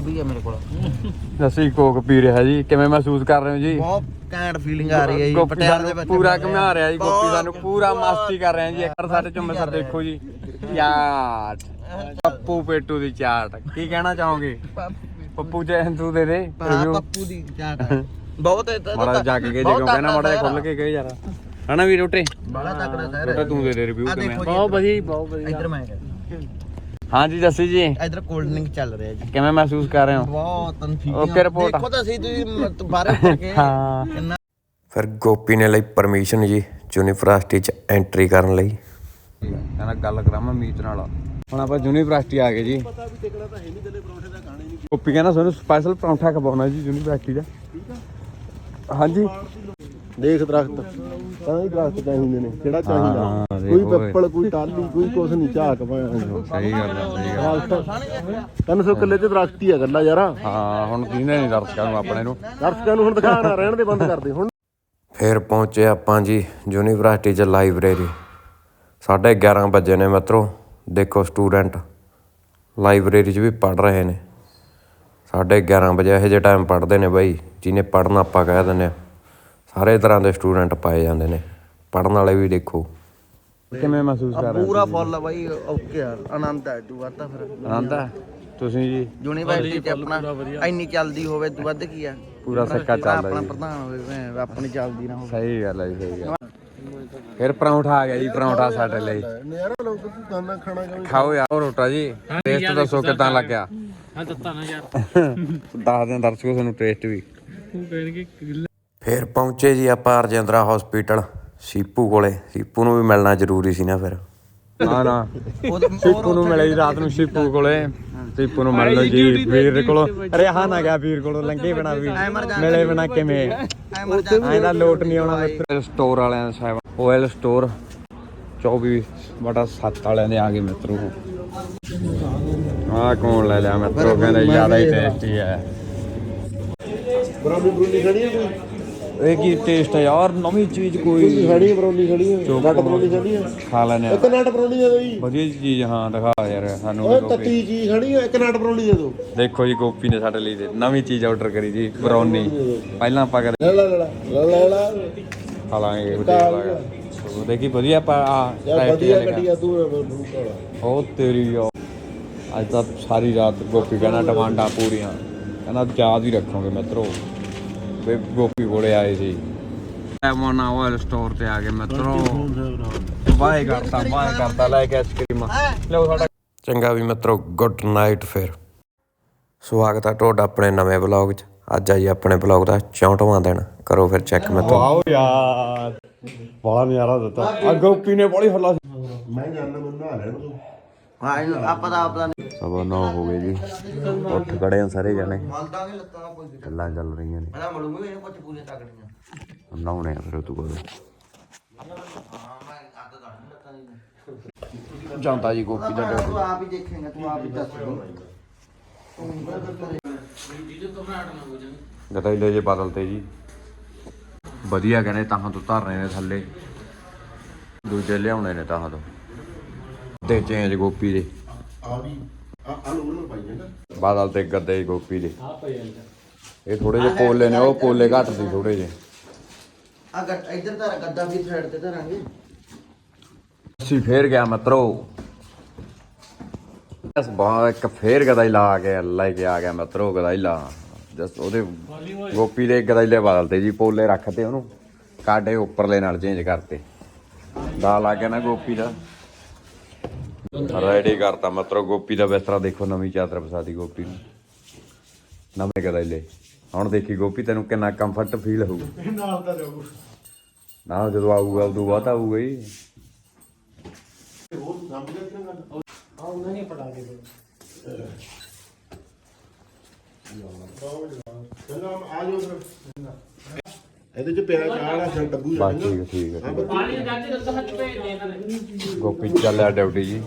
ਵੀ ਹੈ ਮੇਰੇ ਕੋਲ। ਅਸੀਂ ਕੋਕ ਪੀ ਰਿਹਾ ਜੀ। ਕਿਵੇਂ ਮਹਿਸੂਸ ਕਰ ਰਹੇ ਹੋ ਜੀ? ਬਹੁਤ ਘੈਂਟ ਫੀਲਿੰਗ ਆ ਰਹੀ ਹੈ ਜੀ ਗੋਪੀ ਪਟਿਆਲੇ ਦੇ ਸਾਨੂੰ ਵਿੱਚ ਪੂਰਾ ਘੁਮਾ ਰਿਹਾ ਜੀ ਗੋਪੀ ਸਾਨੂੰ ਪੂਰਾ ਮਸਤੀ ਕਰ ਰਿਹਾ ਜੀ। ਇੱਕ ਸਾਡੇ ਚੁੰਮੇ ਸਰ ਦੇਖੋ ਜੀ। ਯਾਰ ਪੱਪੂ ਪੇਟੂ ਦੀ ਚਾਟ। ਕੀ ਕਹਿਣਾ ਚਾਹੋਗੇ? ਪੱਪੂ ਜੈ ਹਿੰਦੂ ਦੇ ਦੇ ਹਾਂ review। ਪੱਪੂ ਦੀ ਚਾਟ। ਬਹੁਤ ਹੈ ਤਾਂ- ਮਾੜਾ ਜਿਹਾ ਜਾ ਕੇ ਜੇ ਬਹੁਤ ਕਹਿਣਾ ਮਾੜਾ ਜਿਹਾ ਖੁੱਲ ਕੇ ਗਏ ਯਾਰ ਹਨਾ ਵੀ ਰੋਟੇ ਬੜਾ ਤਕੜਾ ਸ਼ਹਿਰ ਰੋਟੇ ਤੂੰ ਦੇ ਦੇ ਰਿਵਿਊ ਆ ਕਿਵੇਂ ਦੇਖੋ ਜੀ ਬਹੁਤ। ਵਧੀਆ ਬਹੁਤ ਵਧੀਆ। ਇੱਧਰ ਮੈਂ ਹਾਂਜੀ ਜੱਸੀ ਜੀ। ਇੱਧਰ ਕੋਲਡ ਡਰਿੰਕ ਚੱਲ ਰਿਹਾ ਜੀ। ਕਿਵੇਂ ਮਹਿਸੂਸ ਕਰ ਰਹੇ ਹੋ? ਬਹੁਤ ਤਨਫੀਆਂ Okay, report। ਦੇਖੋ ਤਾਂ ਸਹੀ ਤੁਸੀਂ ਬਾਹਰ ਉੱਠ ਕੇ। ਹਾਂ। ਕਿੰਨਾ ਫਿਰ ਗੋਪੀ ਨੇ ਲਈ ਪਰਮਿਸ਼ਨ ਜੀ ਯੂਨੀਵਰਸਿਟੀ ਚ ਐਂਟਰੀ ਕਰਨ ਲਈ। ਕਹਿੰਦਾ ਗੱਲ ਕਰਾਂ ਮੈਂ ਮੀਤ ਨਾਲ। ਹੁਣ ਆਪਾਂ ਯੂਨੀਵਰਸਿਟੀ ਆ ਗਏ ਜੀ। ਕੋਪੀ ਕਹਿੰਦਾ ਸਾਨੂੰ ਸਪੈਸ਼ਲ ਪਰੌਂਠਾ ਖਵਾਉਣਾ ਜੀ ਯੂਨੀਵਰਸਿਟੀ ਦਾ। ਹਾਂਜੀ। ਦੇਖ ਦਰਖਤ। ਤਾਂ ਹੀ ਦਰਖਤ ਚਾਹੀਦੇ ਨੇ ਕਿਹੜਾ ਚਾਹੀਦਾ। ਹਾਂ, ਕੋਈ ਦੇਖੋ ਪਿੱਪਲ ਕੋਈ ਟਾਹਲੀ ਕੋਈ ਕੁਛ ਨਹੀਂ ਝਾਕ ਪਾਇਆ ਸਹੀ ਗੱਲ ਹੈ ਸਹੀ ਗੱਲ 300 ਕਿੱਲੇ ਚ ਦਰਖਤ ਹੀ ਆ ਗੱਲਾ ਯਾਰ। ਹਾਂ ਹੁਣ ਕਿਹਨੇ ਨਹੀਂ ਦਰਸ਼ਕਾਂ ਨੂੰ ਆਪਣੇ ਨੂੰ। ਦਰਸ਼ਕਾਂ ਨੂੰ ਹੁਣ ਦਿਖਾ ਨਾ ਰਹਿਣ ਦੇ ਬੰਦ ਕਰਦੇ ਹੁਣ ਫਿਰ ਪਹੁੰਚੇ ਆਪਾਂ ਜੀ ਯੂਨੀਵਰਸਿਟੀ ਚ ਲਾਇਬ੍ਰੇਰੀ। 11:30 ਵਜੇ ਨੇ ਮਿੱਤਰੋ ਦੇਖੋ ਸਟੂਡੈਂਟ। ਲਾਇਬ੍ਰੇਰੀ 'ਚ ਵੀ ਪੜ ਰਹੇ ਨੇ। 11:30 ਵਜੇ ਇਹੋ ਜਿਹੇ ਟਾਈਮ ਪੜ੍ਹਦੇ ਨੇ ਬਾਈ ਜਿਹਨੇ ਪੜ੍ਹਨਾ ਆਪਾਂ ਕਹਿ ਦਿੰਦੇ ਆ ਸਾਰੇ ਤਰ੍ਹਾਂ ਦੇ ਸਟੂਡੈਂਟ ਪਾਏ ਜਾਂਦੇ ਨੇ। ਪੜ੍ਹਨ ਵਾਲੇ ਵੀ ਦੇਖੋ। ਕਿਵੇਂ ਮਹਿਸੂਸ ਕਰ ਰਹੇ ਹੋ ਪੂਰਾ ਫੁੱਲ ਆ ਬਾਈ ਓਕੇ ਯਾਰ ਆਨੰਦ ਹੈ ਤੂੰ ਤਾਂ ਫਿਰ। ਆਨੰਦ ਹੈ ਤੁਸੀਂ ਜੀ? ਯੂਨੀਵਰਸਿਟੀ ਚ ਆਪਣਾ ਇੰਨੀ ਚੱਲਦੀ ਹੋਵੇ ਤੂੰ ਵੱਧ ਕੀ ਆ? ਪੂਰਾ ਸਿੱਕਾ ਚੱਲਦਾ ਆਪਣਾ ਪ੍ਰਧਾਨ ਹੋਵੇ ਆਪਣੀ ਚੱਲਦੀ ਨਾ ਹੋਵੇ। ਸਹੀ ਗੱਲ ਹੈ ਜੀ ਸਹੀ ਗੱਲ ਫਿਰ ਪਰੌਂਠਾ ਆ ਗਿਆ ਜੀ ਪਰੌਂਠਾ ਸਾਡੇ ਲਈ। ਯਾਰ ਲੋਕ ਤੂੰ ਖਾਣਾ ਖਾਣਾ ਕਿਵੇਂ ਖਾਓ ਯਾਰ। ਉਹ ਰੋਟਾ ਜੀ ਟੇਸਟ ਦੱਸੋ ਕਿਦਾਂ ਲੱਗਿਆ? ਹਾਂ ਦਿੱਤਾ ਨਾ ਯਾਰ। ਦੱਸ ਦਿਨ ਦਰਸ਼ਕੋ ਤੁਹਾਨੂੰ ਟੇਸਟ ਵੀ। ਫਿਰ ਪਹੁੰਚੇ ਜੀ ਆਪਾਂ ਰਜਿੰਦਰਾ ਹਸਪੀਟਲ ਸੀਪੂ ਕੋਲੇ। ਸੀਪੂ ਨੂੰ ਵੀ ਮਿਲਣਾ ਜ਼ਰੂਰੀ ਸੀ ਨਾ ਫਿਰ। ਨਾ ਨਾ। ਸ਼ਿਪੂ ਨੂੰ ਮਿਲੇ ਜੀ ਰਾਤ ਨੂੰ ਸ਼ਿਪੂ ਕੋਲੇ। ਸ਼ਿਪੂ ਨੂੰ ਮਿਲ ਲਓ ਜੀ ਵੀਰ ਕੋਲੋਂ। ਅਰੇ ਹਾਂ ਨਾ ਗਿਆ ਵੀਰ ਕੋਲੋਂ ਲੰਘੇ ਬਿਨਾ ਵੀ ਮਿਲੇ ਬਿਨਾ ਕਿਵੇਂ? ਐਂਦਾ ਲੋਟ ਨਹੀਂ ਆਉਣਾ ਮਿੱਤਰ। ਸਟੋਰ ਵਾਲਿਆਂ ਦਾ ਸਾਹਿਬ ਓਇਲ ਸਟੋਰ 24 ਬਟਾ 7 ਵਾਲਿਆਂ ਦੇ ਆ ਗਏ ਮਿੱਤਰੋ ਆਹ ਕੌਣ ਲੈ ਲਿਆ ਮਿੱਤਰੋ ਕਹਿੰਦੇ ਜ਼ਿਆਦਾ ਹੀ ਟੇਸਟੀ ਹੈ। ਬਰੌਨੀ ਬਰੌਨੀ ਖੜੀ ਹੈ ਕੋਈ ਇਹ ਕੀ ਟੇਸਟ ਹੈ ਯਾਰ? ਨਵੀਂ ਚੀਜ਼ ਕੋਈ। ਖੜੀ ਹੈ ਬਰੌਨੀ ਖੜੀ ਹੈ ਨਟ ਬਰੌਨੀ ਖੜੀ ਹੈ ਖਾ ਲੈਨੇ ਇੱਕ ਨਟ ਬਰੌਨੀ ਦੇ ਦਿਓ ਜੀ ਵਧੀਆ ਚੀਜ਼ ਹਾਂ ਦਿਖਾ ਯਾਰ ਸਾਨੂੰ ਉਹ ਤੱਤੀ ਜੀ ਖੜੀ ਹੈ ਇੱਕ ਨਟ ਬਰੌਨੀ ਦੇ ਦਿਓ। ਦੇਖੋ ਜੀ ਗੋਪੀ ਨੇ ਸਾਡੇ ਲਈ ਤੇ ਨਵੀਂ ਚੀਜ਼ ਆਰਡਰ ਕਰੀ ਜੀ ਬਰੌਨੀ ਪਹਿਲਾਂ ਆਪਾਂ ਕਰ। ਲੈ ਲੈ ਲੈ ਲੈ ਖਾ ਲਾਂਗੇ ਦੇਖ ਲਾਂਗੇ। ਦੇਖੀ ਵਧੀਆ ਆਪਾਂ ਆ ਵਧੀਆ ਗੱਡੀ ਆ ਤੂੰ ਉਹ ਤੇਰੀ ਯਾਰ ਅੱਜ ਤਾਂ ਸਾਰੀ ਰਾਤ ਗੋਪੀ ਕਹਿੰਦਾ ਡਿਮਾਂਡਾਂ ਪੂਰੀਆਂ। ਕਹਿੰਦਾ ਯਾਦ ਹੀ ਰੱਖੋਗੇ ਮਿੱਤਰੋ। ਵੇ ਗੋਪੀ ਕੋਲੇ ਆਏ ਸੀ। ਐਮੋਨਾ ਆਇਲ ਸਟੋਰ ਤੇ ਆ ਗਏ ਮਿੱਤਰੋ। ਬਾਏ ਕਰਤਾ ਬਾਏ ਕਰਤਾ ਲੈ ਕੇ ਆਈਸਕ੍ਰੀਮ ਲਓ ਸਾਡਾ ਚੰਗਾ ਵੀ ਮਿੱਤਰੋ ਗੁੱਡ ਨਾਈਟ ਫਿਰ। ਸਵਾਗਤ ਹੈ ਤੁਹਾਡਾ ਆਪਣੇ ਨਵੇਂ ਵਲੌਗ 'ਚ। ਅੱਜ ਆਈ ਆਪਣੇ ਵਲੌਗ ਦਾ 64ਵਾਂ ਦਿਨ। ਕਰੋ ਫਿਰ ਚੈੱਕ ਮਿੱਤਰੋ। ਵਾਓ ਯਾਰ। ਬੜਾ ਨਜ਼ਾਰਾ ਦਿੱਤਾ। ਆ ਗੋਪੀ ਨੇ ਬੜੀ ਹੱਲਾ ਮੈਂ ਜਾਣਦਾ ਮੈਨੂੰ ਨਾ ਲੈਣ ਤੂੰ ਹਾਂ ਇਹਨੂੰ ਆਪਾਂ ਤਾਂ ਆਪਦਾ ਸਵਾ 9 ਹੋ ਗਏ ਜੀ। ਉੱਠ ਖੜੇ ਆ ਸਾਰੇ ਜਣੇ। ਮਲਦਾਂਗੇ ਲੱਤਾਂ ਨਾਲ ਕੋਈ ਗੱਲਾਂ ਚੱਲ ਰਹੀਆਂ ਨੇ। ਮੈਂ ਮਲੂੰਗਾ ਇਹਨੂੰ ਕੁਝ ਪੂਰੀਆਂ ਤਕੜੀਆਂ ਨਹਾਉਣੇ ਆ ਫਿਰ ਉਹ ਤੋਂ ਬਾਅਦ। ਹਾਂ ਮੈਂ ਆਦਤ ਆ ਲੱਤਾਂ ਦੀ ਜਾਂਦਾ ਜੀ ਗੋਪੀ ਦਾ ਡਰ। ਤੂੰ ਆਪ ਹੀ ਦੇਖੇਂਗਾ ਤੂੰ ਆਪ ਹੀ ਦੱਸ ਗਦੈਲੇ ਜੇ ਬਦਲਤੇ ਜੀ ਵਧੀਆ ਕਹਿੰਦੇ ਤਾਹਾਂ ਤੋਂ ਧਰ ਰਹੇ ਨੇ ਥੱਲੇ। ਦੂਜੇ ਲਿਆਉਣੇ ਨੇ ਤਾਹਾਂ ਤੋਂ। ਤੇ ਚੇਂਜ ਗੋਪੀ ਦੇ। ਆ ਵੀ ਆ ਆ ਲੋੜ ਨਾ ਪਾਈ ਜਾਂਦਾ। ਬਾਦਲ ਤੇ ਗੱਦੇ ਗੋਪੀ ਦੇ। ਇਹ ਥੋੜੇ ਜਿਹੇ ਪੋਲੇ ਨੇ ਉਹ ਪੋਲੇ ਘੱਟ ਸੀ ਥੋੜੇ ਜਿਹੇ। ਆ ਇੱਧਰ ਤਾਂ ਗੱਦਾ ਵੀ ਸਾਈਡ ਤੇ ਧਰਾਂਗੇ। ਅਸੀਂ ਫੇਰ ਗਿਆ ਮਿੱਤਰੋ। ਬਸ ਬਾ ਇੱਕ ਫੇਰ ਗਦਾਈ ਲਾ ਕੇ ਲੈ ਕੇ ਆ ਗਿਆ ਮਿੱਤਰੋ ਗਦਾਈ ਲਾ ਜਸ ਉਹਦੇ ਗੋਪੀ ਦੇ ਗਦਾਈਲੇ ਬਦਲਤੇ ਜੀ ਪੋਲੇ ਰੱਖਤੇ ਉਹਨੂੰ। ਕਾਡੇ ਉੱਪਰਲੇ ਨਾਲ ਚੇਂਜ ਕਰਤੇ। ਦਾ ਲਾ ਕੇ ਨਾ ਗੋਪੀ ਦਾ। ਰੈਡੀ ਕਰਤਾ ਮਿੱਤਰੋ ਗੋਪੀ ਦਾ ਬਿਸਤਰਾ ਦੇਖੋ ਨਵੀਂ ਚਾਦਰ ਫਸਾਦੀ ਗੋਪੀ ਨੂੰ। ਨਵੇਂ ਗਦਾਈਲੇ ਹੁਣ ਦੇਖੀ ਗੋਪੀ ਤੈਨੂੰ ਕਿੰਨਾ ਕੰਫਰਟ ਫੀਲ ਹੋਊ। ਨਾਲ ਤਾਂ ਜਾਊ। ਨਾ ਜਦੋਂ ਆਊਗਾ ਉਦੋਂ ਬਾਅਦ ਆਊਗਾ ਹੀ। ਆ ਉਹਨਾਂ ਨੇ ਪੜਾ ਚਲੋ ਆ ਜਾਓ ਫਿਰ। ਇਹਦੇ ਚ ਪਿਆ ਦਾ ਸੰ ਡੱਬੂ ਬਸ ਠੀਕ ਹੈ, ਠੀਕ ਹੈ ਠੀਕ ਹੈ। ਗੋਪੀ ਚੱਲਿਆ ਡਿਊਟੀ ਜੀ।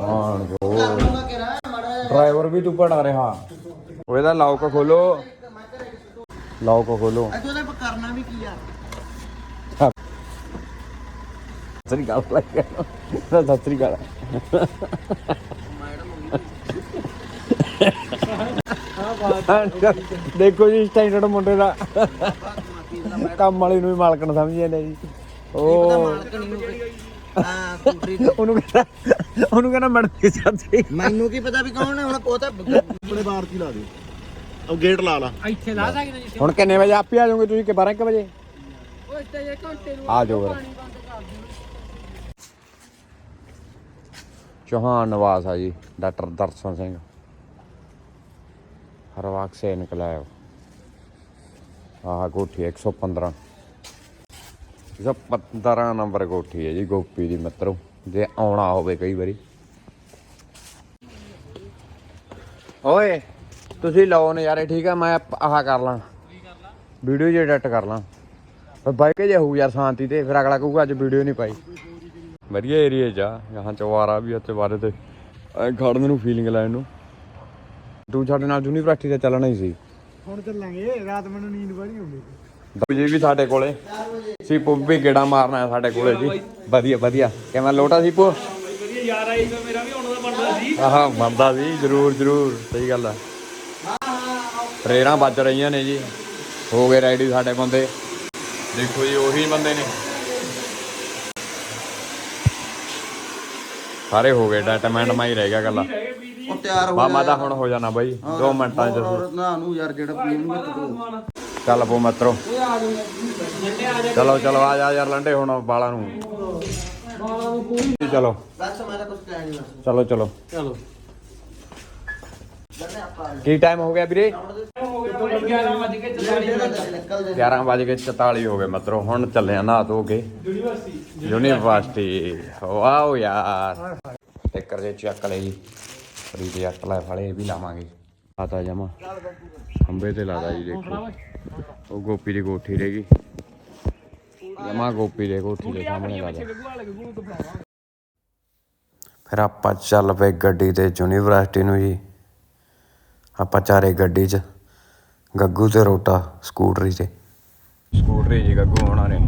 ਹਾਂ ਜੋ ਡਰਾਈਵਰ ਵੀ ਤੂੰ ਪੜਾ ਰਿਹਾ। ਉਹ ਇਹਦਾ ਲੌਕ ਖੋਲੋ। ਲੌਕ ਖੋਲੋ। ਅੱਜ ਉਹਦੇ ਕਰਨਾ ਵੀ ਕੀ ਆ ਸਤਰੀ ਗੱਲ ਲੱਗ ਸਤਰੀ ਗੱਲ ਦੇਖੋ ਜੀ ਸਟੈਂਡਰਡ ਮੁੰਡੇ ਦਾ। ਕੰਮ ਵਾਲੀ ਨੂੰ ਵੀ ਮਾਲਕਣ ਸਮਝੀ ਜਾਂਦੇ ਜੀ। ਉਹ ਹਾਂ ਸਕੂਟਰੀ ਤੇ। ਉਹਨੂੰ ਕਹਿੰਦਾ ਉਹਨੂੰ ਕਹਿੰਦਾ ਮੈਡਮ ਕੀ ਸਾਥੀ ਮੈਨੂੰ ਕੀ ਪਤਾ ਵੀ ਕੌਣ ਹੈ ਹੁਣ ਉਹ ਤਾਂ ਆਪਣੇ ਬਾਹਰ ਚ ਹੀ ਲਾ ਦੇ ਉਹ ਗੇਟ ਲਾ ਲਾ। ਇੱਥੇ ਲਾ ਸਕਦੇ ਜਿੱਥੇ ਹੁਣ ਕਿੰਨੇ ਵਜੇ ਆਪੇ ਆ ਜਾਓਗੇ ਤੁਸੀਂ ਕਿ 12 ਵਜੇ? ਉਹ ਇੱਥੇ ਜੇ ਘੰਟੇ ਨੂੰ ਆ ਜਾਓ ਫਿਰ। ਪਾਣੀ ਬੰਦ ਕਰ ਦਿਓ। ਚੌਹਾਨ ਨਿਵਾਸ ਆ ਜੀ ਡਾਕਟਰ ਦਰਸ਼ਨ ਸਿੰਘ। ਹਰਵਾਕ ਸੇ ਨਿਕਲਾਇਆ ਆਹ ਕੋਠੀ 115 115 ਨੰਬਰ ਕੋਠੀ ਹੈ ਜੀ, ਗੋਪੀ ਦੀ ਮਿੱਤਰੋ। ਜੇ ਆਉਣਾ ਹੋਵੇ ਕਈ ਵਾਰੀ। ਓਏ, ਤੁਸੀਂ ਲਾਓ ਨਜ਼ਾਰੇ, ਠੀਕ ਆ? ਮੈਂ ਆਹ ਕਰ ਲਾਂ। ਵੀਡੀਓ ਜੇ ਐਡਿਟ ਕਰ ਲਾਂ। ਪਰ ਬਾਈਕ ਜੇ ਹੋਊ ਯਾਰ ਸ਼ਾਂਤੀ ਤੇ, ਫਿਰ ਅਗਲਾ ਕਹੂਗਾ ਅੱਜ ਵੀਡੀਓ ਨਹੀਂ ਪਾਈ। ਵਧੀਆ ਏਰੀਆ ਜਾ ਯਹਾਂ ਚਵਾਰਾ ਵੀ ਉੱਤੇ ਬਾਰੇ ਤੇ। ਖੜਨ ਨੂੰ ਫੀਲਿੰਗ ਲੈਣ ਨੂੰ। ਤੂੰ ਸਾਡੇ ਨਾਲ ਯੂਨੀਵਰਸਿਟੀ ਤੇ ਚੱਲਣਾ ਹੀ ਸੀ। ਹੁਣ ਚੱਲਾਂਗੇ, ਰਾਤ ਮੈਨੂੰ ਨੀਂਦ ਬੜੀ ਆਉਂਦੀ ਜੀ ਵੀ ਸਾਡੇ ਕੋਲੇ। ਸੀਪੂ ਵੀ ਗੇੜਾ ਮਾਰਨਾ ਹੈ ਸਾਡੇ ਕੋਲੇ ਜੀ। ਵਧੀਆ ਵਧੀਆ। ਕਿਵੇਂ ਲੋਟਾ ਸੀਪੂ? ਵਧੀਆ ਯਾਰ ਆਈ ਮੇਰਾ ਵੀ ਆਉਣ ਦਾ ਬਣਦਾ ਸੀ ਆਹ, ਮੰਨਦਾ ਸੀ। ਜਰੂਰ ਜਰੂਰ। ਸਹੀ ਗੱਲ ਆ। ਟਰੇਨਾਂ ਵੱਜ ਰਹੀਆਂ ਨੇ ਜੀ। ਹੋ ਗਏ ਰੈਡੀ ਸਾਡੇ ਬੰਦੇ। ਦੇਖੋ ਜੀ, ਉਹੀ ਬੰਦੇ ਨੇ। ਸਾਰੇ ਹੋ ਗਏ ਡਾਟਾਮੈਂਟ ਮਾਈ ਰਹਿ ਗਿਆ ਗੱਲਾਂ ਤਿਆਰ ਹੋ ਮਾਮਾ ਦਾ ਹੁਣ ਹੋ ਜਾਣਾ ਬਾਈ 2 ਮਿੰਟਾਂ ਚ। ਨਾ ਨੂੰ ਯਾਰ ਜਿਹੜਾ ਪੀਣ ਨੂੰ ਤੂੰ ਚੱਲ ਪੋ ਮਤਰੋ। ਚਲੋ ਚਲੋ ਆ ਜਾ ਯਾਰ ਲੰਡੇ ਹੁਣ ਬਾਲਾਂ ਨੂੰ। ਚਲੋ। ਬਸ ਮੈਂ ਤਾਂ ਕੁਝ ਕਹਿ ਨਹੀਂ ਬਸ ਚਲੋ ਚਲੋ। ਕੀ ਟਾਈਮ ਹੋ ਗਿਆ ਵੀਰੇ? 11 ਵਜੇ ਕੇ 44 ਮਿੰਟ। ਨਿਕਲ ਜੇ 11 ਵਜ ਕੇ 44 ਹੋ ਗਏ ਮਤਰੋ ਹੁਣ ਚੱਲੇ ਆ ਨਹਾ ਧੋ ਕੇ। ਯੂਨੀਵਰਸਿਟੀ ਯੂਨੀਵਰਸਿਟੀ ਵਾਓ ਯਾਰ ਟੱਕਰ ਜੇ ਚੱਕ ਲਈ। ਜੀ ਲੈ ਫਾਲੇ ਇਹ ਵੀ ਲਾਵਾਂਗੇ। ਆਤਾ ਜਮਾ। ਖੰਬੇ ਤੇ ਲਾਦਾ ਜੀ, ਦੇਖੋ। ਉਹ ਗੋਪੀ ਦੀ ਕੋਠੀ ਰਹੇਗੀ ਜਮਾ ਗੋਪੀ ਦੇ ਕੋਠੀ ਦੇ ਸਾਹਮਣੇ ਲਾਦਾ ਫਿਰ ਆਪਾਂ ਚੱਲ ਪਏ ਗੱਡੀ ਤੇ ਯੂਨੀਵਰਸਿਟੀ ਨੂੰ ਜੀ। ਆਪਾਂ ਚਾਰੇ ਗੱਡੀ 'ਚ, ਗੱਗੂ ਤੇ ਰੋਟਾ, ਸਕੂਟਰੀ ਤੇ। ਸਕੂਟਰੀ ਜੀ, ਗੱਗੂ ਹੋਣਾ ਨੇ।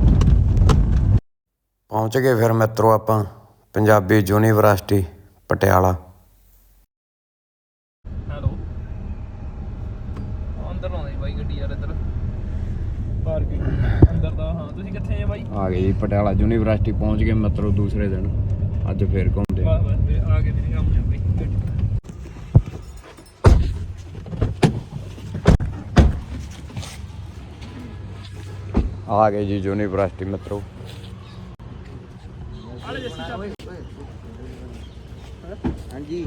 ਪਹੁੰਚ ਗਏ ਫਿਰ ਮਿੱਤਰੋ ਆਪਾਂ, ਪੰਜਾਬੀ ਯੂਨੀਵਰਸਿਟੀ, ਪਟਿਆਲਾ ਹੈਲੋ ਅੰਦਰ ਲਾਉਂਦੇ ਬਾਈ ਗੱਡੀ ਯਾਰ ਇੱਧਰ ਪਾਰਕਿੰਗ ਅੰਦਰ ਦਾ ਹਾਂ ਤੁਸੀਂ ਕਿੱਥੇ ਆ ਗਏ ਜੀ ਪਟਿਆਲਾ ਯੂਨੀਵਰਸਿਟੀ ਪਹੁੰਚ ਗਏ ਮਤਰੋ ਦੂਸਰੇ ਦਿਨ। ਅੱਜ ਫੇਰ ਘੁੰਮਦੇ ਆ। ਆ ਕੇ ਤੇਰੀ ਕੰਮ ਜਾਂਦੇ ਆ ਗਏ ਜੀ ਯੂਨੀਵਰਸਿਟੀ ਮਿੱਤਰੋ ਹਾਂਜੀ।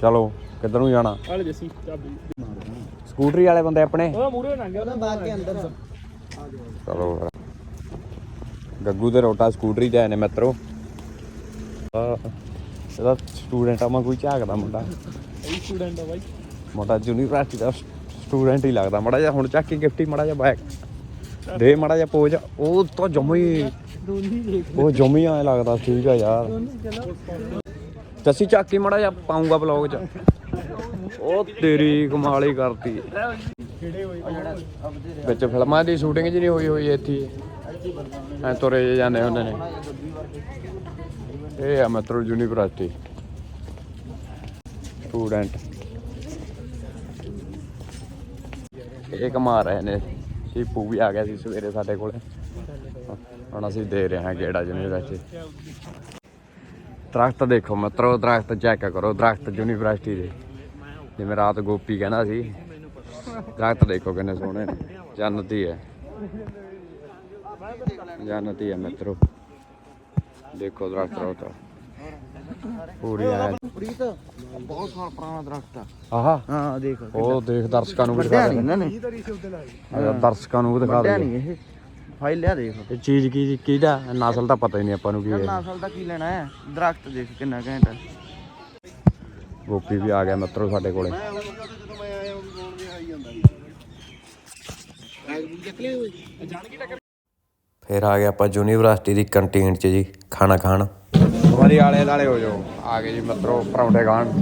ਚਲੋ ਕਿੱਧਰ ਨੂੰ ਜਾਣਾ ਆਲੇ ਜੱਸੀ ਚਾਬੀ। ਸਕੂਟਰੀ ਵਾਲੇ ਬੰਦੇ ਆਪਣੇ? ਉਹ ਮੂਰੇ ਲੰਘ ਗਿਆ। ਉਹਦਾ ਬਾਅਦ ਕੇ ਅੰਦਰ ਚਲੋ। ਗੱਗੂ ਤੇ ਰੋਟਾ ਸਕੂਟਰੀ ਤੇ ਆਏ ਨੇ ਮਿੱਤਰੋ। ਇਹਦਾ ਸਟੂਡੈਂਟ ਆ ਮੈਂ ਕੋਈ ਝਾਕਦਾ ਮੁੰਡਾ। ਇਹ ਸਟੂਡੈਂਟ ਆ ਬਾਈ। ਮੁੰਡਾ ਯੂਨੀਵਰਸਿਟੀ ਦਾ ਸਟੂਡੈਂਟ ਹੀ ਲੱਗਦਾ। ਮੜਾ ਜਿਹਾ ਹੁਣ ਚੱਕ ਕੇ ਗਿਫਟੀ ਮੜਾ ਜਿਹਾ ਬੈਗ ਦੇ ਮੜਾ ਜਿਹਾ ਪੋਜ ਉਹ ਤਾਂ ਜਮੀ ਉਹ ਜਮੀ ਐ ਲੱਗਦਾ ਠੀਕ ਆ ਯਾਰ। ਜੱਸੀ ਚੱਕ ਕੇ ਮੜਾ ਜਿਹਾ ਪਾਉਂਗਾ ਬਲੌਗ ਚ। ਉਹ ਤੇਰੀ ਕਮਾਲ ਹੀ ਕਰਤੀ। ਵਿੱਚ ਫਿਲਮਾਂ ਦੀ ਸ਼ੂਟਿੰਗ ਜੀ ਨਹੀਂ ਹੋਈ ਹੋਈ ਇੱਥੇ। ਐ ਤੁਰੇ ਜਿਹੇ ਜਾਂਦੇ ਹੁੰਦੇ ਨੇ। ਇਹ ਆ ਮੈਟਰੋ ਯੂਨੀਵਰਸਿਟੀ। ਸਟੂਡੈਂਟ। ਇਹ ਕਮਾ ਰਹੇ ਨੇ। ਸੀਪੂ ਵੀ ਆ ਗਿਆ ਸੀ ਸਵੇਰੇ ਸਾਡੇ ਕੋਲੇ। ਹੁਣ ਅਸੀਂ ਦੇ ਰਹੇ ਹਾਂ ਗੇੜਾ ਯੂਨੀਵਰਸਿਟੀ। ਦਰਖਤ ਦੇਖੋ ਮਿੱਤਰੋ ਦਰਖਤ ਚੈੱਕ ਕਰੋ। ਦਰਖਤ ਯੂਨੀਵਰਸਿਟੀ ਦੇ। ਜਿਵੇਂ ਰਾਤ ਗੋਪੀ ਕਹਿੰਦਾ ਸੀ ਦਰਖਤ ਦੇਖੋ ਕਿੰਨੇ ਸੋਹਣੇ ਨੇ। ਜੰਨਤੀ ਹੈ। ਜੰਨਤੀ ਹੈ ਮਿੱਤਰੋ। ਦੇਖੋ ਦਰਖਤ ਰੋਤਾ। ਪੂਰੀ ਆ ਪ੍ਰੀਤ ਬਹੁਤ ਸਾਲ ਪੁਰਾਣਾ ਦਰਖਤ ਆ। ਆਹਾ। ਹਾਂ ਦੇਖ। ਉਹ ਦੇਖ ਦਰਸ਼ਕਾਂ ਨੂੰ ਵੀ ਦਿਖਾ ਦੇ ਇਹਨਾਂ ਨੇ। ਦਰਸ਼ਕਾਂ ਨੂੰ ਵੀ ਦਿਖਾ ਦੇ ਨਹੀਂ ਇਹ। ਫਾਈਲ ਲਿਆ ਦੇਖ। ਇਹ ਚੀਜ਼ ਕੀ ਕਿਹਦਾ? ਨਸਲ ਤਾਂ ਪਤਾ ਹੀ ਨਹੀਂ ਆਪਾਂ ਨੂੰ ਕੀ ਹੈ। ਨਸਲ ਦਾ ਕੀ ਲੈਣਾ ਹੈ? ਦਰਖਤ ਦੇਖ ਕਿੰਨਾ ਘੈਂਟ ਹੈ। ਗੋਪੀ ਵੀ ਆ ਗਿਆ ਮਿੱਤਰੋ ਸਾਡੇ ਕੋਲੇ। ਫਿਰ ਆ ਗਏ ਆਪਾਂ ਯੂਨੀਵਰਸਿਟੀ ਦੀ ਕੰਟੀਨ 'ਚ ਜੀ, ਖਾਣਾ ਖਾਣ। ਵਾਰੀ ਆਲੇ ਦਾਲੇ ਹੋ ਜਾਓ। ਆ ਗਏ ਜੀ ਮਿੱਤਰੋ, ਪਰੌਂਠੇ ਖਾਣ।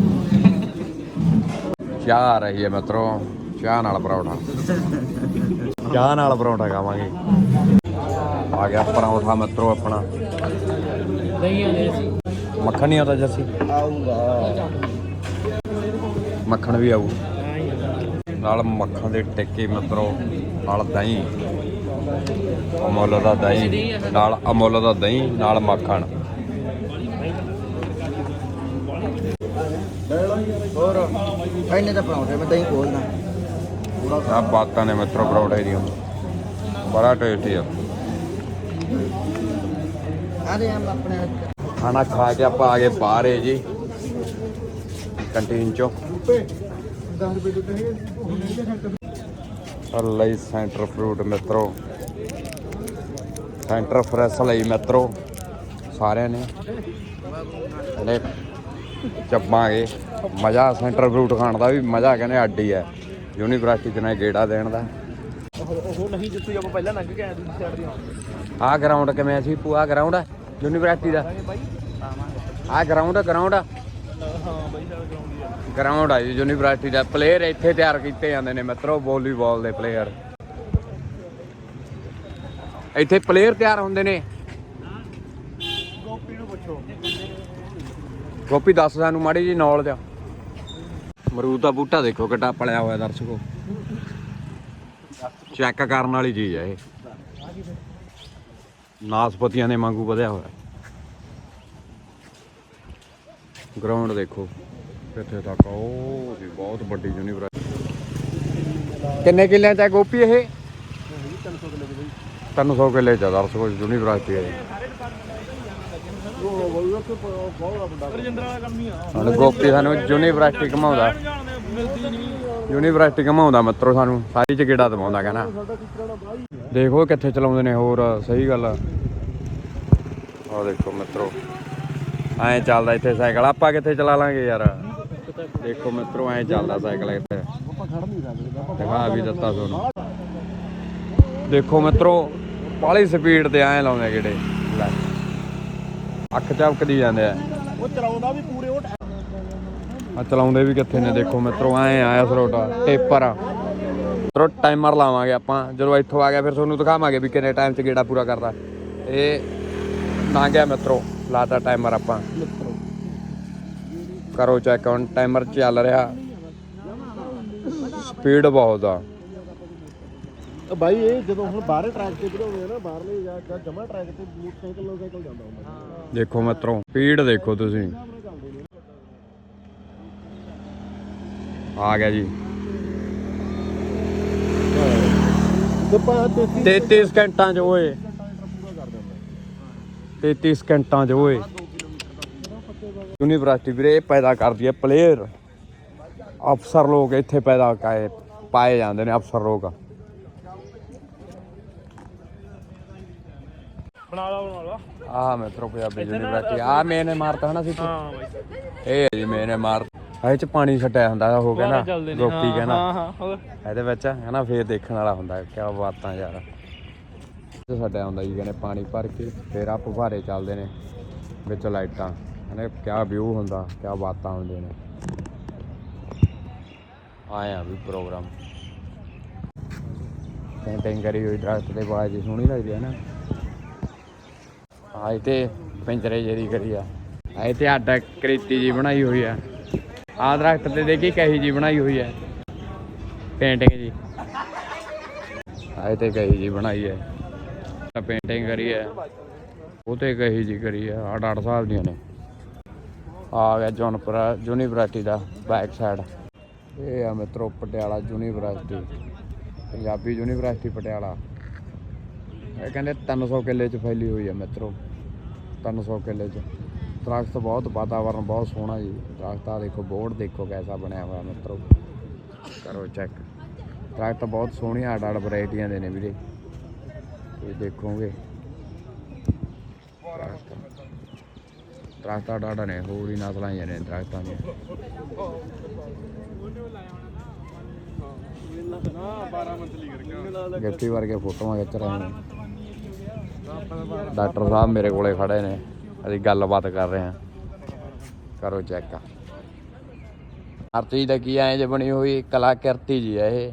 ਚਾਹ ਆ ਰਹੀ ਹੈ ਮਿੱਤਰੋ, ਚਾਹ ਨਾਲ ਪਰੌਂਠਾ। ਚਾਹ ਨਾਲ ਪਰੌਂਠਾ ਖਾਵਾਂਗੇ। ਆ ਗਿਆ ਪਰੌਂਠਾ ਮਿੱਤਰੋ ਆਪਣਾ। ਨਹੀਂ ਆਉਂਦੇ ਸੀ ਮੱਖਣ ਨਹੀਂ ਆਉਂਦਾ ਜੱਸੀ। ਆਊਗਾ ਮੱਖਣ ਵੀ ਆਊ। ਨਾਲ ਮੱਖਣ ਦੇ ਟਿੱਕੇ ਮਿੱਤਰੋ ਨਾਲ ਦਹੀਂ। ਅਮੁੱਲ ਦਾ ਦਹੀਂ ਨਾਲ ਅਮੁੱਲ ਦਾ ਦਹੀਂ ਨਾਲ ਮੱਖਣ। ਹੋਰ ਇੰਨੇ ਤਾਂ ਪਰੌਂਠੇ ਮੈਂ ਦਹੀਂ ਖੋਲਦਾ। ਆ ਬਾਤਾਂ ਨੇ ਮਿੱਤਰੋ ਪਰੌਂਠੇ ਦੀਆਂ। ਬੜਾ ਟੇਸਟੀ ਆ। ਆਦੇ ਹਮ ਆਪਣੇ ਖਾਣਾ ਖਾ ਕੇ ਆਪਾਂ ਆ ਗਏ ਬਾਹਰ ਜੀ। ਕੰਟੀਨ ਚੋਂ। ਔਰ ਲਈ ਸੈਂਟਰ ਫਰੂਟ ਮਿੱਤਰੋ। ਸੈਂਟਰ ਫਰੈਸ਼ ਲਈ ਮਿੱਤਰੋ ਸਾਰਿਆਂ ਨੇ। ਹਲੇ ਚੱਬਾਂਗੇ। ਮਜ਼ਾ ਸੈਂਟਰ ਫਰੂਟ ਖਾਣ ਦਾ ਵੀ ਮਜ਼ਾ ਕਹਿੰਦੇ ਅੱਡ ਹੀ ਹੈ। ਯੂਨੀਵਰਸਿਟੀ ਚ ਨਾ ਗੇੜਾ ਦੇਣ ਦਾ। ਉਹ ਨਹੀਂ ਜਿੱਥੇ ਆਪਾਂ ਪਹਿਲਾਂ ਲੰਘ ਕੇ ਆਏ ਦੂਜੀ ਸਾਈਡ ਦੀ ਆਹ ਗਰਾਊਂਡ ਕਿਵੇਂ ਸੀ ਪੂਆ ਗਰਾਊਂਡ ਆ ਯੂਨੀਵਰਸਿਟੀ ਦਾ। ਆਹ ਗਰਾਊਂਡ ਗਰਾਊਂਡ ਹਾਂ ਬਾਈ ਸਾਡਾ ਗਰਾਉਂਡ ਆ ਗਰਾਊਂਡ ਆ ਜੀ ਯੂਨੀਵਰਸਿਟੀ ਦਾ ਪਲੇਅਰ ਇੱਥੇ ਤਿਆਰ ਕੀਤੇ ਜਾਂਦੇ ਨੇ ਮਿੱਤਰੋ ਵਾਲੀਬਾਲ ਦੇ ਪਲੇਅਰ ਇੱਥੇ ਪਲੇਅਰ ਤਿਆਰ ਹੁੰਦੇ ਨੇ। ਗੋਪੀ ਨੂੰ ਪੁੱਛੋ। ਗੋਪੀ ਦੱਸ ਸਾਨੂੰ ਮਾੜੀ ਜੀ ਨੌਲੇਜ ਮਰੂਦ ਦਾ ਬੂਟਾ ਦੇਖੋ ਕਿੱਡਾ ਪਲਿਆ ਹੋਇਆ ਦਰਸ਼ਕੋ। ਚੈੱਕ ਕਰਨ ਵਾਲੀ ਚੀਜ਼ ਹੈ ਇਹ। ਨਾਸਪਤੀਆਂ ਦੇ ਵਾਂਗੂ ਵਧਿਆ ਹੋਇਆ। ਗਰਾਊਂਡ ਦੇਖੋ। ਕਿੱਥੇ ਤੱਕ ਉਹ ਜੀ ਬਹੁਤ ਵੱਡੀ ਯੂਨੀਵਰਸਿਟੀ ਕਿੰਨੇ ਕਿੱਲਿਆਂ ਚ ਗੋਪੀ ਇਹ? 300 ਕਿੱਲੇ ਚ ਦਰਸ਼ਕੋ ਯੂਨੀਵਰਸਿਟੀ ਹੈ ਹੁਣ ਗੋਪੀ ਸਾਨੂੰ ਯੂਨੀਵਰਸਿਟੀ ਘਮਾਉਂਦਾ। ਯੂਨੀਵਰਸਿਟੀ ਘਮਾਉਂਦਾ ਮਿੱਤਰੋ ਸਾਨੂੰ, ਸਾਰੀ ਚ ਗੇੜਾ ਦਵਾਉਂਦਾ ਕਹਿੰਦਾ। ਦੇਖੋ ਕਿੱਥੇ ਚਲਾਉਂਦੇ ਨੇ, ਹੋਰ ਸਹੀ ਗੱਲ ਆ। ਦੇਖੋ ਮਿੱਤਰੋ। ਐਂ ਚੱਲਦਾ ਇੱਥੇ ਸਾਈਕਲ ਆਪਾਂ ਕਿੱਥੇ ਚਲਾ ਲਾਂਗੇ ਯਾਰ? ਦੇਖੋ ਮਿੱਤਰੋ ਐਂ ਚੱਲਦਾ ਸਾਈਕਲ ਇੱਥੇ। ਦਿਖਾ ਵੀ ਦਿੱਤਾ ਤੁਹਾਨੂੰ। ਦੇਖੋ ਮਿੱਤਰੋ ਬਾਹਲੀ ਸਪੀਡ ਤੇ ਐਂ ਲਾਉਂਦੇ ਕਿਹੜੇ ਅੱਖ ਝਪਕਦੀ ਜਾਂਦੇ ਆ। ਉਹ ਚਲਾਉਂਦਾ ਵੀ ਪੂਰੇ ਉਹ ਆ ਚਲਾਉਂਦੇ ਵੀ ਕਿੱਥੇ ਨੇ ਦੇਖੋ ਮਿੱਤਰੋ ਐ ਆਇਆ ਸਰੋਟਾ ਟੇਪਰ ਮਿੱਤਰੋ ਟਾਈਮਰ ਲਾਵਾਂਗੇ ਆਪਾਂ। ਜਦੋਂ ਇੱਥੋਂ ਆ ਗਿਆ ਫਿਰ ਤੁਹਾਨੂੰ ਦਿਖਾਵਾਂਗੇ ਵੀ ਕਿੰਨੇ ਟਾਈਮ 'ਚ ਗੇੜਾ ਪੂਰਾ ਕਰਦਾ। ਇਹ ਨਾ ਗਿਆ ਮਿੱਤਰੋ। ਲਾਤਾ ਟਾਈਮਰ ਆਪਾਂ। ਕਰੋ ਚੈੱਕ ਹੁਣ ਟਾਈਮਰ ਚੱਲ ਰਿਹਾ। ਸਪੀਡ ਬਹੁਤ ਆ। ਬਾਈ ਇਹ ਜਦੋਂ ਹੁਣ ਬਾਹਰੇ ਟਰੈਕ ਤੇ ਬਣਾਉਂਦੇ ਆ ਨਾ ਬਾਹਰਲੇ ਜਾਂ ਜਮਾ ਟਰੈਕ ਤੇ ਮੋਟਰਸਾਈਕਲ ਲੋਸਾਈਕਲ ਜਾਂਦਾ ਹੁੰਦਾ। ਦੇਖੋ ਮਿੱਤਰੋ ਸਪੀਡ ਦੇਖੋ ਤੁਸੀਂ। ਆ ਗਿਆ ਜੀ। ਤੇ ਪਾ ਤੇ 33 ਸਕਿੰਟਾਂ 'ਚ ਓਏ। 33 ਸਕਿੰਟਾਂ 'ਚ ਓਏ। ਯੂਨੀਵਰਸਿਟੀ ਵੀਰੇ ਪੈਦਾ ਕਰਦੀ ਹੈ ਪਲੇਅਰ ਅਫਸਰ ਲੋਕ ਇੱਥੇ ਪੈਦਾ ਕਾਏ ਪਾਏ ਜਾਂਦੇ ਨੇ ਅਫਸਰ ਲੋਕ। ਬਣਾ ਲਾ ਬਣਾ ਲਾ। ਆ ਮਿੱਤਰੋ ਪੰਜਾਬੀ ਯੂਨੀਵਰਸਿਟੀ। ਆ ਮੇਨ ਇਮਾਰਤ ਹੈ ਨਾ ਸੀ ਹਾਂ ਬਾਈ। ਇਹ ਹੈ ਜੀ ਮੇਨ ਇਮਾਰਤ ਇਹ ਚ ਪਾਣੀ ਛੱਡਿਆ ਹੁੰਦਾ ਹੋ ਗਿਆ ਨਾ ਚੱਲਦੇ ਨੇ ਗੋਪੀ ਕਹਿੰਦਾ। ਹਾਂ ਹਾਂ ਇਹਦੇ ਵਿੱਚ ਹੈ ਨਾ ਫੇਰ ਦੇਖਣ ਵਾਲਾ ਹੁੰਦਾ ਕੀ ਬਾਤਾਂ ਯਾਰ। ਸਾਡਾ ਹੁੰਦਾ ਜੀ, ਕਹਿੰਦੇ ਪਾਣੀ ਭਰ ਕੇ ਫਿਰ ਆ ਫੁਹਾਰੇ ਚੱਲਦੇ ਨੇ ਵਿੱਚ ਲਾਈਟਾਂ। ਕਹਿੰਦੇ ਕਿਆ ਵਿਊ ਹੁੰਦਾ, ਕਿਆ ਬਾਤਾਂ ਹੁੰਦੀਆਂ ਨੇ। ਆਇਆ ਵੀ ਪ੍ਰੋਗਰਾਮ ਪੇਂਟਿੰਗ ਕਰੀ ਹੋਈ ਦਰਖਤ ਦੇ ਬਾਅਦ ਜੀ, ਸੋਹਣੀ ਲੱਗਦੀ ਹੈ ਨਾ। ਆਏ ਤੇ ਪਿੰਜਰੇ ਜਿਹੜੀ ਕਰੀ ਆ। ਆਏ ਤੇ ਆਡਾ ਕ੍ਰਿਤੀ ਜੀ ਬਣਾਈ ਹੋਈ ਆ। ਆ ਦਰਖਤ ਤੇ ਦੇਖੀ ਕਹੀ ਜੀ ਬਣਾਈ ਹੋਈ ਹੈ ਪੇਂਟਿੰਗ ਜੀ। ਆਏ ਤੇ ਕਹੀ ਜੀ ਬਣਾਈ ਹੈ ਪੇਂਟਿੰਗ ਕਰੀ ਹੈ। ਉਹ ਤੇ ਕਹੀ ਜੀ ਕਰੀ ਹੈ, ਅੱਠ ਅੱਠ ਸਾਲ ਦੀਆਂ ਨੇ। ਆ ਗਿਆ ਜੌਨਪੁਰਾ, ਯੂਨੀਵਰਸਿਟੀ ਦਾ ਬੈਕ ਸਾਈਡ ਇਹ ਆ ਮਿੱਤਰੋ ਪਟਿਆਲਾ ਯੂਨੀਵਰਸਿਟੀ, ਪੰਜਾਬੀ ਯੂਨੀਵਰਸਿਟੀ ਪਟਿਆਲਾ। ਇਹ ਕਹਿੰਦੇ 300 ਕਿੱਲੇ ਚ ਫੈਲੀ ਹੋਈ ਹੈ ਮਿੱਤਰੋ 300 ਕਿੱਲੇ ਚ। ਦਰਖਤ ਬਹੁਤ, ਵਾਤਾਵਰਨ ਬਹੁਤ ਸੋਹਣਾ ਜੀ। ਦਰਖਤ ਆ ਦੇਖੋ, ਬੋਰਡ ਦੇਖੋ ਕੈਸਾ ਬਣਿਆ ਹੋਇਆ ਮਿੱਤਰੋ। ਕਰੋ ਚੈੱਕ ਦਰਖਤ ਬਹੁਤ ਸੋਹਣੀਆਂ ਅੱਡ ਅੱਡ ਵੈਰਾਈਟੀਆਂ ਦੇ ਨੇ ਵੀਰੇ। ਤੁਸੀਂ ਦੇਖੋਗੇ। ਦਰਖਤ। ਦਰਖਤ ਅੱਡ ਨੇ, ਹੋਰ ਹੀ ਨਸਲਾਂ ਹੀ ਨੇ ਦਰਖਤਾਂ ਦੀਆਂ। ਗੱਟੀ ਵਰਗੇ ਫੋਟੋਆਂ ਖਿੱਚ ਰਹੇ ਨੇ। ਡਾਕਟਰ ਸਾਹਿਬ ਮੇਰੇ ਕੋਲੇ ਖੜੇ ਨੇ। ਅਸੀਂ ਗੱਲਬਾਤ ਕਰ ਰਹੇ ਹਾਂ। ਕਰੋ ਚੈੱਕ। ਹਰ ਦਾ ਕੀ ਐ ਜੇ ਬਣੀ ਹੋਈ ਕਲਾਕਿਰਤੀ ਜੀ ਹੈ ਇਹ।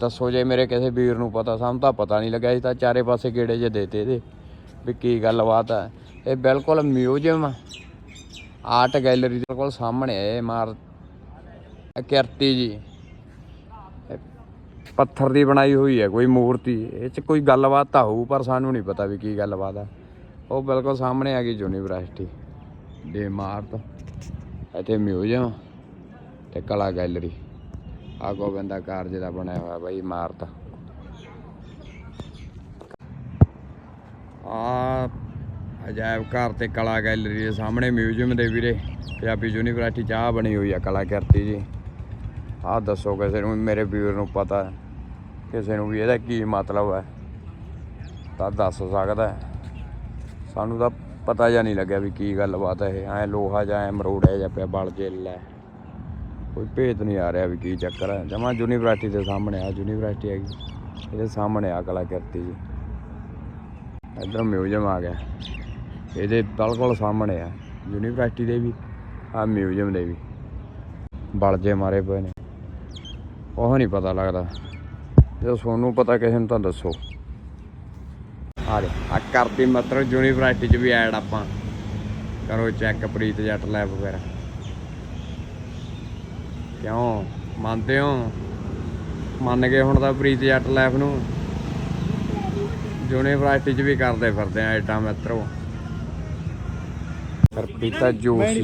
ਦੱਸੋ ਜੇ ਮੇਰੇ ਕਿਸੇ ਵੀਰ ਨੂੰ ਪਤਾ, ਸਾਨੂੰ ਤਾਂ ਪਤਾ ਨਹੀਂ ਲੱਗਿਆ ਸੀ ਤਾਂ ਚਾਰੇ ਪਾਸੇ ਗੇੜੇ ਜੇ ਦੇਤੇ ਇਹਦੇ, ਵੀ ਕੀ ਗੱਲਬਾਤ ਹੈ ਇਹ ਬਿਲਕੁਲ ਮਿਊਜ਼ੀਅਮ ਆਰਟ ਗੈਲਰੀ ਦੇ ਕੋਲ ਸਾਹਮਣੇ ਹੈ ਇਹ ਮਾਰ ਕਿਰਤੀ ਜੀ। ਪੱਥਰ ਦੀ ਬਣਾਈ ਹੋਈ ਹੈ ਕੋਈ ਮੂਰਤੀ। ਇਹ ਚ ਕੋਈ ਗੱਲਬਾਤ ਤਾਂ ਹੋਊ, ਪਰ ਸਾਨੂੰ ਨਹੀਂ ਪਤਾ ਵੀ ਕੀ ਗੱਲਬਾਤ ਹੈ ਉਹ ਬਿਲਕੁਲ ਸਾਹਮਣੇ ਆ ਗਈ ਯੂਨੀਵਰਸਿਟੀ ਦੇ ਇਮਾਰਤ ਇੱਥੇ ਮਿਊਜ਼ੀਅਮ ਤੇ ਕਲਾ ਗੈਲਰੀ। ਆ ਗੋਬਿੰਦਾ ਕਾਰਜ ਦਾ ਬਣਿਆ ਹੋਇਆ ਬਾਈ, ਇਮਾਰਤ। ਆ ਅਜਾਇਬ ਘਰ ਤੇ ਕਲਾ ਗੈਲਰੀ ਦੇ ਸਾਹਮਣੇ, ਮਿਊਜ਼ੀਅਮ ਦੇ ਵੀਰੇ। ਪੰਜਾਬੀ ਯੂਨੀਵਰਸਿਟੀ ਚ ਆਹ ਬਣੀ ਹੋਈ ਆ ਕਲਾ ਕਿਰਤੀ ਜੀ। ਆਹ ਦੱਸੋ ਕਿਸੇ ਨੂੰ, ਮੇਰੇ ਵੀਰ ਨੂੰ ਪਤਾ ਕਿਸੇ ਨੂੰ ਵੀ ਇਹਦਾ ਕੀ ਮਤਲਬ ਹੈ? ਤਾਂ ਦੱਸ ਸਕਦਾ ਸਾਨੂੰ ਤਾਂ ਪਤਾ ਜਾਂ ਨਹੀਂ ਲੱਗਿਆ ਵੀ ਕੀ ਗੱਲਬਾਤ ਹੈ। ਇਹ ਐ ਲੋਹਾ ਜਾਂ ਐ ਹੈ ਜਾਂ ਪਿਆ, ਬਲ ਜੇ ਲੈ ਕੋਈ ਭੇਤ ਨਹੀਂ ਆ ਰਿਹਾ ਵੀ ਕੀ ਚੱਕਰ ਹੈ ਜਮਾ ਯੂਨੀਵਰਸਿਟੀ ਦੇ ਸਾਹਮਣੇ ਆ, ਯੂਨੀਵਰਸਿਟੀ ਹੈਗੀ। ਇਹਦੇ ਸਾਹਮਣੇ ਆ ਕਲਾ ਕਿਰਤੀ ਜੀ। ਇੱਧਰ ਮਿਊਜ਼ੀਅਮ ਆ ਗਿਆ। ਇਹਦੇ ਬਿਲਕੁਲ ਸਾਹਮਣੇ ਆ। ਯੂਨੀਵਰਸਿਟੀ ਦੇ ਵੀ, ਆ ਮਿਊਜ਼ੀਅਮ ਦੇ ਵੀ। ਬਲਜੇ ਮਾਰੇ ਪਏ ਨੇ। ਉਹ ਨਹੀਂ ਪਤਾ ਲੱਗਦਾ। ਜੇ ਤੁਹਾਨੂੰ ਪਤਾ ਕਿਸੇ ਨੂੰ ਤਾਂ ਦੱਸੋ। ਆ ਦੇ ਆ ਕਰਤੀ ਮਤਲਬ ਯੂਨੀਵਰਸਿਟੀ ਚ ਵੀ ਐਡ ਆਪਾਂ। ਕਰੋ ਚੈੱਕ ਪ੍ਰੀਤ ਜੱਟ ਲੈਬ ਵਗੈਰਾ। ਕਿਉਂ? ਮੰਨਦੇ ਹੋ? ਮੰਨ ਗਏ ਹੁਣ ਤਾਂ ਪ੍ਰੀਤ ਜੱਟ ਲੈਬ ਨੂੰ। ਯੂਨੀਵਰਸਿਟੀ ਚ ਵੀ ਕਰਦੇ ਫਿਰਦੇ ਆ ਐਡਾ ਮਿੱਤਰੋ। ਪਰ ਪੀਤਾ ਜੂਸ ਹੀ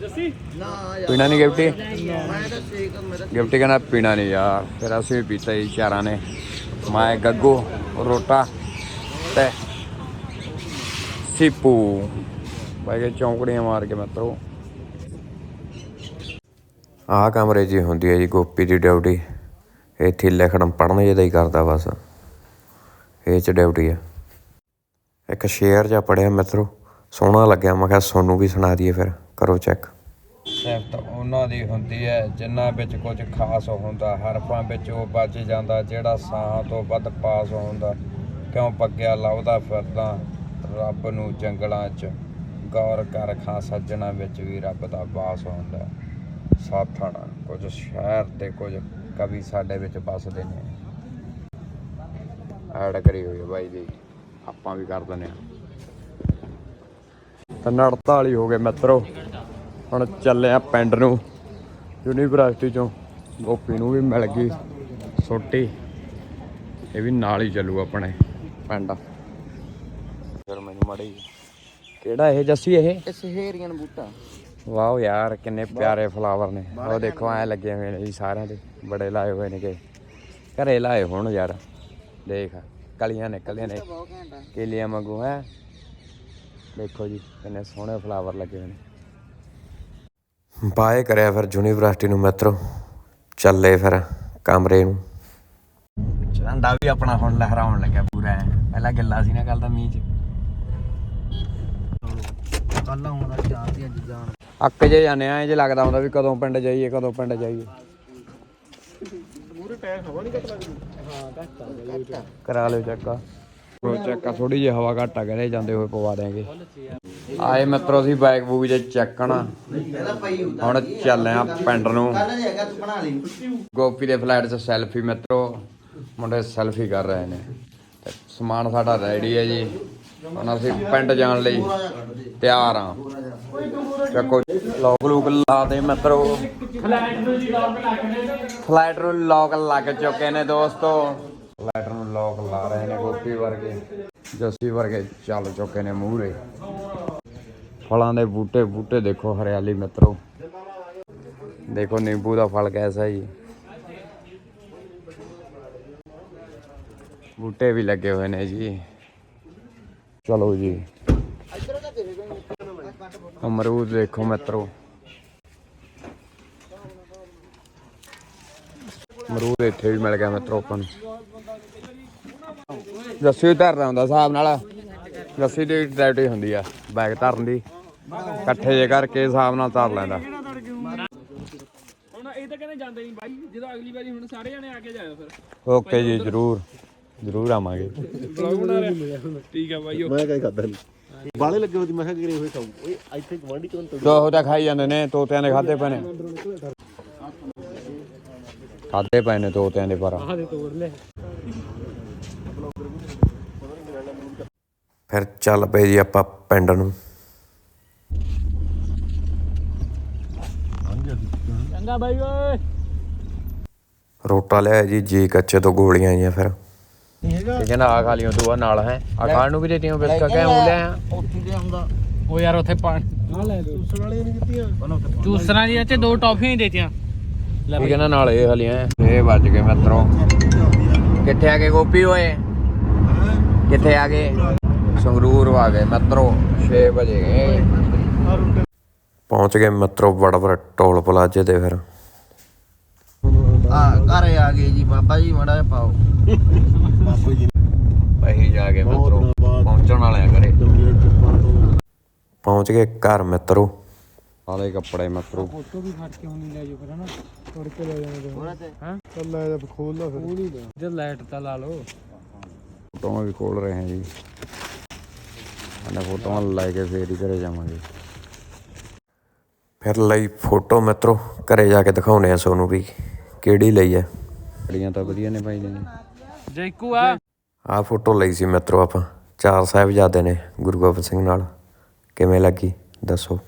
ਜੱਸੀ ਨਾ ਯਾਰ ਪੀਣਾ ਨਹੀਂ ਗਿਫਟੀ? ਮੈਂ ਤਾਂ ਸ਼ੇਕ ਮੈਂ ਤਾਂ ਗਿਫਟੀ ਕਹਿੰਦਾ ਪੀਣਾ ਨਹੀਂ ਯਾਰ। ਫਿਰ ਅਸੀਂ ਵੀ ਪੀਤਾ ਜੀ ਚਾਰਾਂ ਨੇ। ਮੈਂ ਗੱਗੂ, ਰੋਟਾ ਤੇ ਸੀਪੂ। ਬਾਈ ਕੇ ਚੌਂਕੜੀਆਂ ਮਾਰ ਕੇ ਮਿੱਤਰੋ। ਆਹ ਕਮਰੇ 'ਚ ਹੀ ਹੁੰਦੀ ਹੈ ਜੀ, ਗੋਪੀ ਦੀ ਡਿਊਟੀ। ਇੱਥੇ ਲਿਖਣ ਪੜ੍ਹਨ ਜਿਹਦਾ ਹੀ ਕਰਦਾ ਬਸ। ਇਹ 'ਚ ਡਿਊਟੀ ਆ। ਇੱਕ ਸ਼ੇਅਰ ਜਿਹਾ ਪੜਿਆ ਮਿੱਤਰੋ, ਸੋਹਣਾ ਲੱਗਿਆ। ਮੈਂ ਕਿਹਾ ਸੋਨੂੰ ਵੀ ਸੁਣਾ ਦਈਏ ਫਿਰ, ਕਰੋ ਚੈੱਕ ਸਿਫਤ ਉਹਨਾਂ ਦੀ ਹੁੰਦੀ ਹੈ ਜਿਨ੍ਹਾਂ ਵਿੱਚ ਕੁਝ ਖਾਸ ਹੁੰਦਾ। ਹਰਫਾਂ ਵਿੱਚ ਉਹ ਬਚ ਜਾਂਦਾ, ਜਿਹੜਾ ਸਾਹਾਂ ਤੋਂ ਵੱਧ ਪਾਸ ਹੁੰਦਾ। ਕਿਉਂ ਪੱਗਿਆ ਲੱਭਦਾ ਫਿਰਦਾ ਰੱਬ ਨੂੰ ਜੰਗਲਾਂ 'ਚ। ਗੌਰ ਕਰ ਖਾਂ ਸੱਜਣਾ ਵਿੱਚ ਵੀ ਰੱਬ ਦਾ ਵਾਸ ਹੁੰਦਾ। ਸਾਥਣ ਕੁਝ ਸ਼ਹਿਰ ਤੇ ਕੁਝ ਕਵੀ ਸਾਡੇ ਵਿੱਚ ਵੱਸਦੇ ਨੇ। ਐਡ ਕਰੀ ਹੋਈ ਹੈ ਬਾਈ ਦੀ ਆਪਾਂ ਵੀ ਕਰ ਦਿੰਦੇ ਹਾਂ। ਤਾਂ 48 ਹੋ ਗਏ ਮਿੱਤਰੋ, ਹੁਣ ਚੱਲੇ ਆ ਪਿੰਡ ਨੂੰ, ਯੂਨੀਵਰਸਿਟੀ ਚੋਂ। ਗੋਪੀ ਨੂੰ ਵੀ ਮਿਲ ਗਈ ਸੋਟੀ ਇਹ ਵੀ ਨਾਲ ਹੀ ਚੱਲੂ ਆਪਣੇ ਪਿੰਡ। ਫਿਰ ਮੈਨੂੰ ਮੜੀ ਕਿਹੜਾ ਇਹ ਜੱਸੀ ਇਹ? ਇਹ ਸਹੇਰੀਆਂ ਬੂਟਾ। ਵਾਓ ਯਾਰ ਕਿੰਨੇ ਪਿਆਰੇ ਫਲਾਵਰ ਨੇ। ਉਹ ਦੇਖੋ ਐ ਲੱਗੇ ਹੋਏ ਨੇ ਜੀ ਸਾਰਿਆਂ ਦੇ। ਬੜੇ ਲਾਏ ਹੋਏ ਨੇ ਕਿ ਘਰੇ ਲਾਏ ਹੁਣ ਯਾਰ। ਦੇਖ ਕਲੀਆਂ ਨਿਕਲਦੀਆਂ ਨੇ। ਕੇਲੀਆਂ ਵਾਂਗੂ ਹੈ ਦੇਖੋ ਜੀ ਕਿੰਨੇ ਸੋਹਣੇ ਫਲਾਵਰ ਲੱਗੇ ਹੋਏ ਨੇ। ਬਾਏ ਕਰਿਆ ਫਿਰ ਯੂਨੀਵਰਸਿਟੀ ਨੂੰ ਮਿੱਤਰੋ। ਚੱਲੇ ਫਿਰ ਕਮਰੇ ਨੂੰ। ਝੰਡਾ ਵੀ ਆਪਣਾ ਹੁਣ ਲਹਿਰਾਉਣ ਲੱਗਿਆ ਪੂਰਾ। ਪਹਿਲਾਂ ਗੱਲਾਂ ਸੀ ਨਾ ਕੱਲ ਤਾਂ ਮੀਂਹ ਚ। ਕੱਲ ਆਉਣ ਦਾ ਚਾਹ ਸੀ ਅੱਜ ਜਾਣ ਅੱਕ ਜੇ ਜਾਂਦੇ ਆ ਜੇ ਲੱਗਦਾ ਹੁੰਦਾ ਵੀ ਕਦੋਂ ਪਿੰਡ ਜਾਈਏ ਕਦੋਂ ਪਿੰਡ ਜਾਈਏ। ਪੂਰੇ ਟਾਇਰ ਹਵਾ ਨਹੀਂ ਘੱਟ ਲੱਗਦੀ ਕਰਾ ਲਿਓ ਚੈੱਕ। ਉਹ ਚੈੱਕ ਥੋੜੀ ਜਿਹੀ ਹਵਾ ਘੱਟ ਆ ਕਰੇ ਜਾਂਦੇ ਹੋਏ ਪਵਾ ਦੇਾਂਗੇ ਆਏ ਮਿੱਤਰੋ ਅਸੀਂ ਬਾਈਕ ਬੂਕ ਜੇ ਚੱਕਣਾ। ਹੁਣ ਚੱਲੇ ਆ ਪਿੰਡ ਨੂੰ। ਕੱਲ ਜੇ ਹੈਗਾ ਤੂੰ ਬਣਾ ਲਈ। ਗੋਪੀ ਦੇ ਫਲੈਟ 'ਚ ਸੈਲਫੀ ਮਿੱਤਰੋ। ਮੁੰਡੇ ਸੈਲਫੀ ਕਰ ਰਹੇ ਨੇ। ਤੇ ਸਮਾਨ ਸਾਡਾ ਰੈਡੀ ਹੈ ਜੀ। ਹੁਣ ਅਸੀਂ ਪਿੰਡ ਜਾਣ ਲਈ ਤਿਆਰ ਆ। ਚੱਕੋ ਲੋਕ ਲੂਕ ਲਾ ਦੇ ਮਿੱਤਰੋ। ਫਲਾਈਟ ਨੂੰ ਲੋਕ ਲੱਗ ਚੁੱਕੇ ਨੇ ਦੋਸਤੋ। ਫਲਾਈਟ ਨੂੰ ਲੋਕ ਲਾ ਰਹੇ ਨੇ ਗੋਪੀ ਵਰਗੇ। ਜੱਸੀ ਵਰਗੇ ਚੱਲ ਚੁੱਕੇ ਨੇ ਮੂਹਰੇ। ਫਲਾਂ ਦੇ ਬੂਟੇ ਬੂਟੇ ਦੇਖੋ ਹਰਿਆਲੀ ਮਿੱਤਰੋ। ਦੇਖੋ ਨਿੰਬੂ ਦਾ ਫਲ ਕੈਸਾ ਜੀ। ਬੂਟੇ ਵੀ ਲੱਗੇ ਹੋਏ ਨੇ ਜੀ। ਚਲੋ ਜੀ। ਅਮਰੂਦ ਦੇਖੋ ਮਿੱਤਰੋ। ਅਮਰੂਦ ਇੱਥੇ ਵੀ ਮਿਲ ਗਿਆ ਮਿੱਤਰੋ ਆਪਾਂ ਨੂੰ। ਜੱਸੀ ਧਰਦਾ ਹੁੰਦਾ ਹਿਸਾਬ ਨਾਲ। ਜੱਸੀ ਦੀ ਡਿਊਟੀ ਹੁੰਦੀ ਆ ਬੈਗ ਧਰਨ ਦੀ। ਇਕੱਠੇ ਜੇ ਕਰਕੇ ਹਿਸਾਬ ਨਾਲ ਧਰ ਲੈਂਦਾ। ਹੁਣ ਇਹ ਤਾਂ ਕਹਿੰਦੇ ਜਾਂਦੇ ਨਹੀਂ ਬਾਈ ਜਦੋਂ ਅਗਲੀ ਵਾਰੀ ਹੁਣ ਸਾਰੇ ਜਣੇ ਆ ਕੇ ਜਾਇਓ ਫਿਰ। ਓਕੇ ਜੀ ਜਰੂਰ। ਜਰੂਰ ਆਵਾਂਗੇ। ਠੀਕ ਆ ਬਾਈ ਮੈਂ ਕਹੀ ਖਾਦਾ ਨਹੀਂ ਬਾਲੇ ਲੱਗੇ ਸੀ, ਮੈਂ ਕਿਹਾ ਗਿਰੇ ਹੋਏ ਖਾਊ। ਓਏ ਇੱਥੇ ਗਵਾਂਢੀ ਚੋਂ ਤੋੜੀ। ਦੋ ਤਾਂ ਖਾਈ ਜਾਂਦੇ ਨੇ ਤੋਤਿਆਂ ਦੇ ਖਾਦੇ ਪਏ ਨੇ। ਖਾਦੇ ਪਏ ਨੇ ਤੋਤਿਆਂ ਦੇ ਪਰ। ਆਹ ਦੇ ਤੋੜ ਲੈ ਫਿਰ ਚੱਲ ਪਏ ਜੀ ਆਪਾਂ ਪਿੰਡ ਨੂੰ। ਚੰਗਾ ਬਾਈ ਓਏ। ਰੋਟਾ ਲਿਆ ਜੀ ਜੀ ਕੱਚੇ ਤੋਂ ਗੋਲੀਆਂ ਆਈਆਂ ਫਿਰ। ਇਹ ਕਹਿੰਦਾ ਆ ਖਾ ਲਿਓ ਤੂੰ ਆ ਨਾਲ ਹੈ। ਆ ਖਾਣ ਨੂੰ ਵੀ ਦੇਤੀਆਂ ਬਿਸਕਾ ਕਹਿ ਉਹ ਲਿਆ। ਉੱਥੇ ਦੇ ਹੁੰਦਾ ਉਹ ਯਾਰ ਉੱਥੇ ਪਾਣੀ ਆ ਲੈ ਦੋ ਚੂਸਣ ਵਾਲੀਆਂ ਨਹੀਂ ਦਿੱਤੀਆਂ। ਚੂਸਰਾਂ ਦੀਆਂ ਤੇ ਦੋ ਟੌਫੀਆਂ ਹੀ ਦੇਤੀਆਂ। ਲੈ ਇਹ ਕਹਿੰਦਾ ਨਾਲ ਇਹ ਹਲੀਆਂ ਇਹ ਵੱਜ ਗਏ ਮਿੱਤਰੋ। ਕਿੱਥੇ ਆ ਗਏ ਗੋਪੀ ਓਏ? ਕਿੱਥੇ ਆ ਗਏ? ਸੰਗਰੂਰ ਆ ਗਏ ਮਿੱਤਰੋ 6 ਵਜੇ ਗਏ। ਪਹੁੰਚ ਗਏ ਮਿੱਤਰੋ ਬੜਬੜ ਟੋਲ ਪਲਾਜੇ ਤੇ ਫਿਰ। ਆ ਘਰੇ ਆ ਗਏ ਜੀ ਬਾਬਾ ਜੀ ਮੜਾ ਪਾਓ ਬਾਬਾ ਜੀ ਪਹੀ ਜਾ ਕੇ ਬਹੁਤ ਮਿੱਤਰੋ ਦਿਨਾਂ ਬਾਅਦ। ਪਹੁੰਚਣ ਵਾਲੇ ਆ ਘਰੇ ਚੰਗੇ ਚੱਪਾਂ ਤੋਂ ਪਹੁੰਚ ਗਏ ਘਰ ਮਿੱਤਰੋ। ਆਲੇ ਕੱਪੜੇ ਮਿੱਤਰੋ। ਫੋਟੋ ਵੀ ਖੜ ਕੇ ਹੁਣੀ ਲੈ ਜਾਓ ਫਿਰ ਹਨਾ। ਤੋੜ ਕੇ ਲੈ ਜਾਣਾ ਉਹਨਾਂ ਤੇ। ਚੱਲ ਲੈ ਜਾ ਖੋਲ ਲਾ ਫਿਰ। ਜਦ ਲਾਈਟ ਤਾਂ ਲਾ ਲਓ। ਫੋਟੋਆਂ ਵੀ ਖੋਲ ਰਹੇ ਹਾਂ ਜੀ। ਅਨੇ ਫੋਟੋਆਂ ਲੈ ਕੇ ਫੇਰ ਹੀ ਘਰੇ ਜਾਵਾਂਗੇ। ਫਿਰ ਲਈ ਫੋਟੋ ਮਿੱਤਰੋ ਘਰੇ ਜਾ ਕੇ ਦਿਖਾਉਣੇ ਆ ਸੋਨੂੰ ਵੀ ਕਿਹੜੀ ਲਈ ਹੈ। ਬੜੀਆਂ ਤਾਂ ਵਧੀਆ ਨੇ ਭਾਈ ਜੀ ਜੈਕੂ ਆ। ਆਹ ਫੋਟੋ ਲਈ ਸੀ ਮਿੱਤਰੋ ਆਪਾਂ ਚਾਰ ਸਾਹਿਬਜ਼ਾਦੇ ਨੇ ਗੁਰੂ ਗੋਬਿੰਦ ਸਿੰਘ ਨਾਲ। ਕਿਵੇਂ ਲੱਗੀ? ਦੱਸੋ।